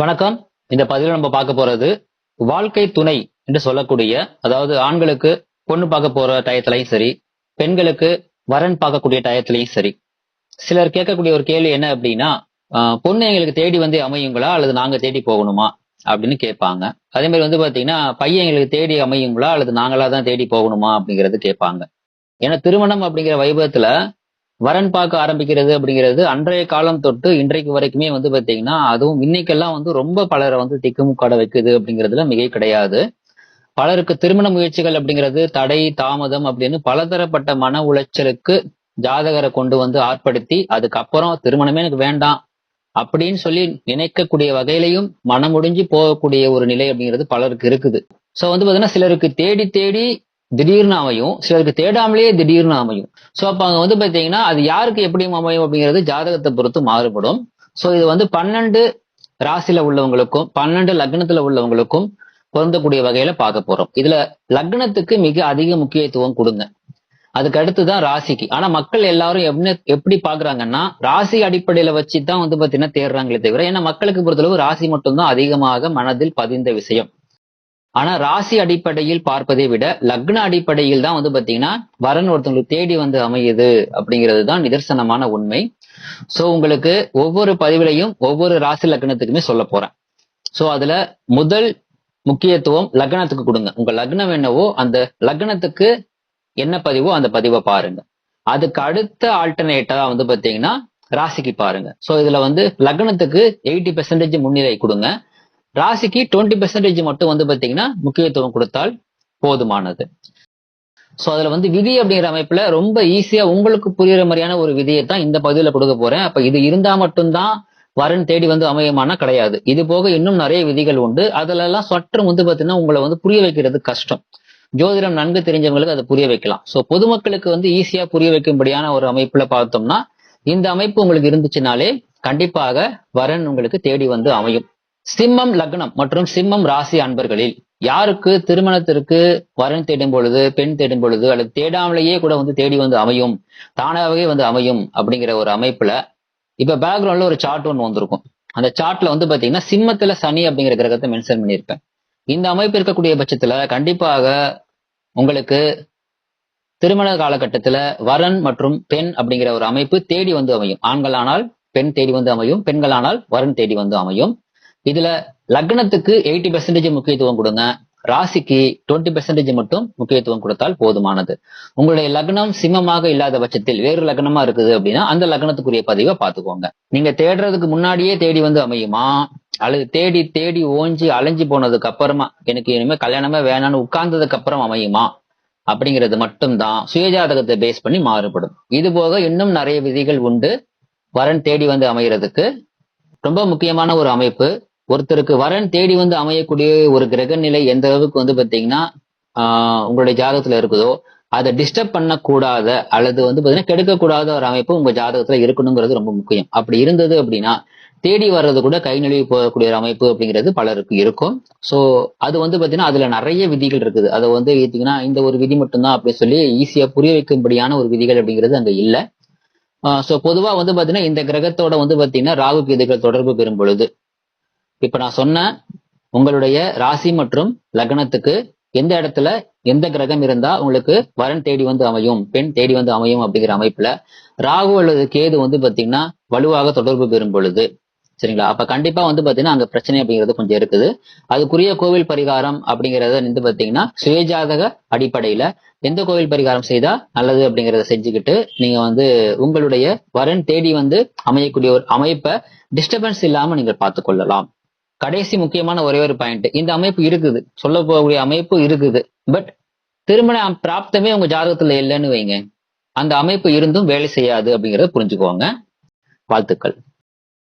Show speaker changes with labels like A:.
A: வணக்கம். இந்த பதிவில் நம்ம பார்க்க போறது வாழ்க்கை துணை என்று சொல்லக்கூடிய அதாவது ஆண்களுக்கு பொண்ணு பார்க்க போற டயத்துலையும் சரி பெண்களுக்கு வரன் பார்க்கக்கூடிய டயத்திலையும் சரி. சிலர் கேட்கக்கூடிய ஒரு கேள்வி என்ன அப்படின்னா பொண்ணு எங்களுக்கு தேடி வந்து அமையுங்களா? அல்லது நாங்க தேடி போகணுமா? அப்படின்னு கேட்பாங்க. அதே மாதிரி வந்து பாத்தீங்கன்னா பையன் எங்களுக்கு தேடி அமையுங்களா? அல்லது நாங்களா தான் தேடி போகணுமா? அப்படிங்கறது கேட்பாங்க. ஏன்னா திருமணம் அப்படிங்கிற வைபவத்துல வரன் பார்க்க ஆரம்பிக்கிறது அப்படிங்கிறது அன்றைய காலம் தொட்டு இன்றைக்கு வரைக்குமே வந்து பார்த்தீங்கன்னா அதுவும் இன்னைக்கெல்லாம் வந்து ரொம்ப பலரை வந்து திக்குமுக்காட வைக்குது அப்படிங்கிறதுல மிகை கிடையாது. பலருக்கு திருமண முயற்சிகள் அப்படிங்கிறது தடை தாமதம் அப்படின்னு பலதரப்பட்ட மன உளைச்சலுக்கு ஜாதகரை கொண்டு வந்து ஆட்படுத்தி அதுக்கப்புறம் திருமணமே எனக்கு வேண்டாம் அப்படின்னு சொல்லி நினைக்கக்கூடிய வகையிலையும் மனமுடிஞ்சு போகக்கூடிய ஒரு நிலை அப்படிங்கிறது பலருக்கு இருக்குது. ஸோ வந்து பார்த்தீங்கன்னா சிலருக்கு தேடி தேடி திடீர்னு அமையும் சிலருக்கு தேடாமலேயே திடீர்னு அமையும் சோ அப்ப அங்கே வந்து பாத்தீங்கன்னா அது யாருக்கு எப்படி அமையும் அப்படிங்கிறது ஜாதகத்தை பொறுத்து மாறுபடும். சோ இது வந்து பன்னெண்டு ராசியில உள்ளவங்களுக்கும் பன்னெண்டு லக்னத்துல உள்ளவங்களுக்கும் பொருந்தக்கூடிய வகையில பார்க்க போறோம். இதுல லக்னத்துக்கு மிக அதிக முக்கியத்துவம் கொடுங்க. அதுக்கு அடுத்துதான் ராசிக்கு. ஆனா மக்கள் எல்லாரும் என்ன எப்படி பாக்குறாங்கன்னா ராசி அடிப்படையில வச்சு தான் வந்து பாத்தீங்கன்னா தேடுறாங்களே தவிர ஏன்னா மக்களுக்கு பொறுத்தளவு ராசி மட்டும்தான் அதிகமாக மனதில் பதிந்த விஷயம். ஆனா ராசி அடிப்படையில் பார்ப்பதை விட லக்ன அடிப்படையில் தான் வந்து பாத்தீங்கன்னா வரன் ஒருத்தவங்களுக்கு தேடி வந்து அமையுது அப்படிங்கிறது தான் நிதர்சனமான உண்மை. சோ உங்களுக்கு ஒவ்வொரு பதிவிலையும் ஒவ்வொரு ராசி லக்னத்துக்குமே சொல்ல போறேன். சோ அதுல முதல் முக்கியத்துவம் லக்னத்துக்கு கொடுங்க. உங்க லக்னம் என்னவோ அந்த லக்னத்துக்கு என்ன பதிவோ அந்த பதிவை பாருங்க. அதுக்கு அடுத்த ஆல்டர்னேட்டா வந்து பாத்தீங்கன்னா ராசிக்கு பாருங்க. சோ இதுல வந்து லக்னத்துக்கு எயிட்டி பெர்சன்டேஜ் முன்னிலை கொடுங்க. ராசிக்கு டுவெண்ட்டி பெர்சன்டேஜ் மட்டும் வந்து பாத்தீங்கன்னா முக்கியத்துவம் கொடுத்தால் போதுமானது. சோ அதுல வந்து விதி அப்படிங்கிற அமைப்புல ரொம்ப ஈஸியா உங்களுக்கு புரியுற மாதிரியான ஒரு விதியை தான் இந்த பகுதியில் கொடுக்க போறேன். அப்ப இது இருந்தா மட்டும்தான் வரன் தேடி வந்து அமையமானா கிடையாது. இது போக இன்னும் நிறைய விதிகள் உண்டு. அதுல எல்லாம் சற்று வந்து பாத்தீங்கன்னா உங்களை வந்து புரிய வைக்கிறது கஷ்டம். ஜோதிடம் நன்கு தெரிஞ்சவங்களுக்கு அதை புரிய வைக்கலாம். ஸோ பொதுமக்களுக்கு வந்து ஈஸியா புரிய வைக்கும்படியான ஒரு அமைப்புல பார்த்தோம்னா இந்த அமைப்பு உங்களுக்கு இருந்துச்சுனாலே கண்டிப்பாக வரன் உங்களுக்கு தேடி வந்து அமையும். சிம்மம் லக்னம் மற்றும் சிம்மம் ராசி அன்பர்களில் யாருக்கு திருமணத்திற்கு வரன் தேடும் பொழுது பெண் தேடும் பொழுது அல்லது தேடாமலேயே கூட வந்து தேடி வந்து அமையும் தானாகவே வந்து அமையும் அப்படிங்கிற ஒரு அமைப்புல இப்ப பேக்ரவுண்ட்ல ஒரு சார்ட் ஒன்று வந்திருக்கும். அந்த சார்ட்ல வந்து பாத்தீங்கன்னா சிம்மத்துல சனி அப்படிங்கிற கிரகத்தை மென்ஷன் பண்ணியிருப்பேன். இந்த அமைப்பு இருக்கக்கூடிய பட்சத்துல கண்டிப்பாக உங்களுக்கு திருமண காலகட்டத்துல வரன் மற்றும் பெண் அப்படிங்கிற ஒரு அமைப்பு தேடி வந்து அமையும். ஆண்களானால் பெண் தேடி வந்து அமையும் பெண்களானால் வரன் தேடி வந்து அமையும். இதுல லக்னத்துக்கு எயிட்டி பெர்சன்டேஜ் முக்கியத்துவம் கொடுங்க. ராசிக்கு டுவெண்ட்டி பெர்சன்டேஜ் மட்டும் முக்கியத்துவம் கொடுத்தால் போதுமானது. உங்களுடைய லக்னம் சிம்மமாக இல்லாத பட்சத்தில் வேறு லக்னமா இருக்குது அப்படின்னா அந்த லக்னத்துக்குரிய பதிவை பார்த்துக்கோங்க. நீங்க தேடுறதுக்கு முன்னாடியே தேடி வந்து அமையுமா? அல்லது தேடி தேடி ஓஞ்சி அலைஞ்சு போனதுக்கு அப்புறமா எனக்கு இனிமே கல்யாணமே வேணாம்னு உட்கார்ந்ததுக்கு அப்புறம் அமையுமா? அப்படிங்கிறது மட்டும்தான். சுயஜாதகத்தை பேஸ் பண்ணி மாறுபடும். இது போக இன்னும் நிறைய விதிகள் உண்டு. வரன் தேடி வந்து அமைகிறதுக்கு ரொம்ப முக்கியமான ஒரு அமைப்பு. ஒருத்தருக்கு வரன் தேடி வந்து அமையக்கூடிய ஒரு கிரக நிலை எந்த அளவுக்கு வந்து பார்த்தீங்கன்னா உங்களுடைய ஜாதகத்துல இருக்குதோ அதை டிஸ்டர்ப் பண்ணக்கூடாத அல்லது வந்து பார்த்தீங்கன்னா கெடுக்கக்கூடாத ஒரு அமைப்பு உங்க ஜாதகத்துல இருக்கணுங்கிறது ரொம்ப முக்கியம். அப்படி இருந்தது அப்படின்னா தேடி வர்றது கூட கை நழுவி போகக்கூடிய ஒரு அமைப்பு அப்படிங்கிறது பலருக்கு இருக்கும். ஸோ அது வந்து பார்த்தீங்கன்னா அதுல நிறைய விதிகள் இருக்குது. அதை வந்து பார்த்தீங்கன்னா இந்த ஒரு விதி மட்டும்தான் அப்படின்னு சொல்லி ஈஸியா புரிய வைக்கும்படியான ஒரு விதிகள் அப்படிங்கிறது அங்கே இல்லை. ஸோ பொதுவாக வந்து பார்த்தீங்கன்னா இந்த கிரகத்தோட வந்து பார்த்தீங்கன்னா ராகு கேதுகள் தொடர்பு பெறும் பொழுது இப்ப நான் சொன்ன உங்களுடைய ராசி மற்றும் லக்னத்துக்கு எந்த இடத்துல எந்த கிரகம் இருந்தா உங்களுக்கு வரன் தேடி வந்து அமையும் பெண் தேடி வந்து அமையும் அப்படிங்கிற அமைப்புல ராகு அல்லது கேது வந்து பாத்தீங்கன்னா வலுவாக தொடர்பு பெறும் பொழுது. சரிங்களா? அப்ப கண்டிப்பா வந்து பாத்தீங்கன்னா அங்க பிரச்சனை அப்படிங்கிறது கொஞ்சம் இருக்குது. அதுக்குரிய கோவில் பரிகாரம் அப்படிங்கறத வந்து பாத்தீங்கன்னா சுயஜாதக அடிப்படையில எந்த கோவில் பரிகாரம் செய்தா நல்லது அப்படிங்கறத செஞ்சுக்கிட்டு நீங்க வந்து உங்களுடைய வரன் தேடி வந்து அமையக்கூடிய ஒரு அமைப்பை டிஸ்டர்பன்ஸ் இல்லாம நீங்க பார்த்து கொள்ளலாம் கடைசி முக்கியமான ஒரே ஒரு பாயிண்ட் இந்த அமைப்பு இருக்குது. சொல்ல போகக்கூடிய அமைப்பு இருக்குது. பட் திருமண பிராப்தமே உங்க ஜாதகத்துல இல்லைன்னு வைங்க. அந்த அமைப்பு இருந்தும் வேலை செய்யாது அப்படிங்கறத புரிஞ்சுக்கோங்க. வாழ்த்துக்கள்.